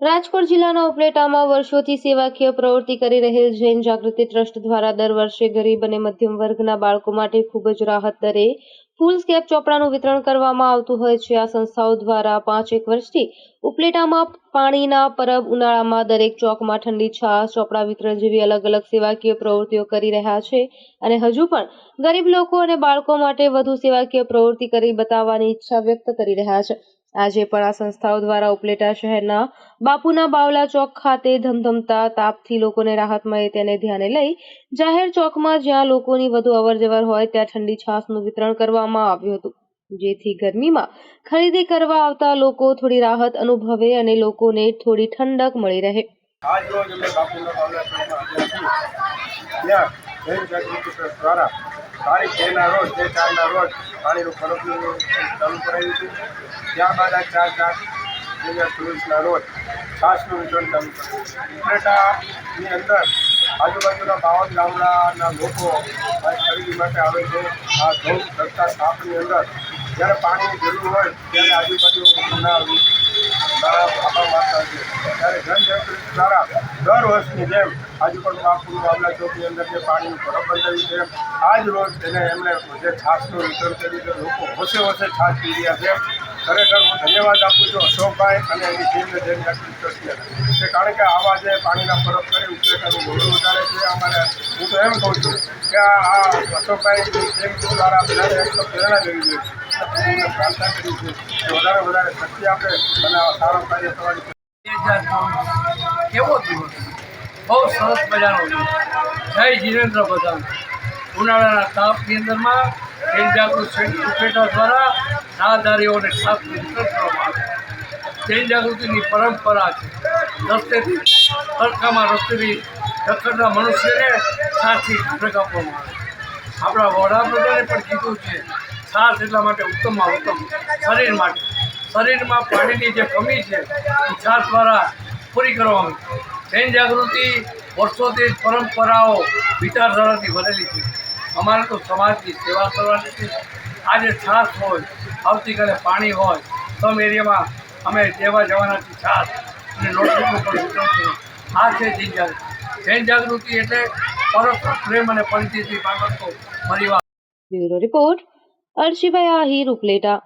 રાજકોટ જિલ્લાના ઉપલેટામાં વર્ષોથી સેવાકીય પ્રવૃત્તિ કરી રહેલ જૈન જાગૃતિ ટ્રસ્ટ દ્વારા દર વર્ષે ગરીબ અને મધ્યમ વર્ગના બાળકો માટે ખૂબ જ રાહત દરે ફૂલ સ્કેપ ચોપડાનું વિતરણ કરવામાં આવતું હોય છે. આ સંસ્થાઓ દ્વારા પાંચ એક વર્ષથી ઉપલેટામાં પાણીના પરબ ઉનાળામાં દરેક ચોકમાં ઠંડી છાશ, ચોપડા વિતરણ જેવી અલગ અલગ સેવાકીય પ્રવૃત્તિઓ કરી રહ્યા છે અને હજુ પણ ગરીબ લોકો અને બાળકો માટે વધુ સેવાકીય પ્રવૃત્તિ કરી બતાવવાની ઈચ્છા વ્યક્ત કરી રહ્યા છે. આજે પણ આ સંસ્થાઓ દ્વારા ઉપલેટા શહેરના બાપુના બાવલા ચોક ખાતે ધમધમતા તાપથી લોકોને રાહત મળે તેને ધ્યાને લઈ જાહેર ચોકમાં જ્યાં લોકોની વધુ અવરજવર હોય ત્યાં ઠંડી છાશનું વિતરણ કરવામાં આવ્યું હતું. જેથી ગરમીમાં ખરીદી કરવા આવતા લોકો થોડી રાહત અનુભવે અને લોકોને થોડી ઠંડક મળી રહે. આજ રોજ અમે બાપુના બાવલા ચોકમાં આવ્યા છીએ. ત્યાં દ્વારા તારીખ બેના રોજ બે ચારના રોજ પાણીનું ફરકનું ચાલુ કરાવ્યું હતું ત્યારબાદ આ ચાર ચાર બે હજાર ચોવીસના રોજ છાસનું વિતરણ ચાલુ કર્યું અંદર આજુબાજુના બાવન ગામડાના લોકો ખરીદી માટે આવે છે. આ ધોમ સરકાર સ્થાપની અંદર જ્યારે પાણીની જરૂર હોય ત્યારે આજુબાજુના નાણાં આપવા માંગતા છે. ત્યારે જનજાગૃતિ દ્વારા દર વર્ષની જેમ આજે પણ બાપુનું બાબલા ચોકની અંદર જે પાણીનું પરબ બંધાવ્યું છે, આજ રોજ એને એમણે જે છાશનું વિતરણ કર્યું છે, લોકો હોશે હોશે છાશ પી રહ્યા છે. ખરેખર હું ધન્યવાદ આપું છું અશોકભાઈ અને એની ટીમને જૈન જાગૃતિ ટ્રસ્ટને કે કારણ કે આવા જે પાણીના પરબ કરી ઉપલેટાનું ગૌરવ વધારે છે અમારે હું તો એમ કહું છું કે આ આ અશોકભાઈની ટીમ દ્વારા બધાને એક તો પ્રેરણા લેવી જોઈએ. પ્રાર્થના કરી છે કે વધારે વધારે શક્તિ આપે અને આ સારો કાર્ય ચોવીસ કેવો દિવસ? બહુ સરસ મજાનો જય જીનેન્દ્ર બધા ઉનાળાના તાપની અંદરમાં જનજાગૃત સેન્ટર દ્વારા રાહદારીઓને સાફ કરવામાં આવે જૈન જાગૃતિની પરંપરા છે. રસ્તેથી સરખામાં રસ્તેથી રખડતા મનુષ્યને સાથી ખડક આપવામાં આવે આપણા વડાપ્રધાને પણ કીધું છે સાથ એટલા માટે ઉત્તમમાં ઉત્તમ શરીર માટે શરીરમાં પાણીની જે કમી છે, એ છાશ દ્વારા પૂરી કરવામાં આવે. જૈન જાગૃતિ વર્ષોથી પરંપરાઓ વિચારધારાથી ભરેલી છે. અમારે તો સમાજની સેવા કરવાની છે. આજે છાશ હોય, આવતીકાલે પાણી હોય, સમ એરિયામાં અમે દેવા જવાના છીએ છાશ અને નોટબુકનું પણ વિતરણ કરીએ. આ છે જૈન જાગૃતિ. જૈન જાગૃતિ એટલે પરસ્પર પ્રેમ અને પરિચયથી પાકતો પરિવાર બ્યુરો રિપોર્ટ અર્શિભાઈ આહિર ઉપલેટા.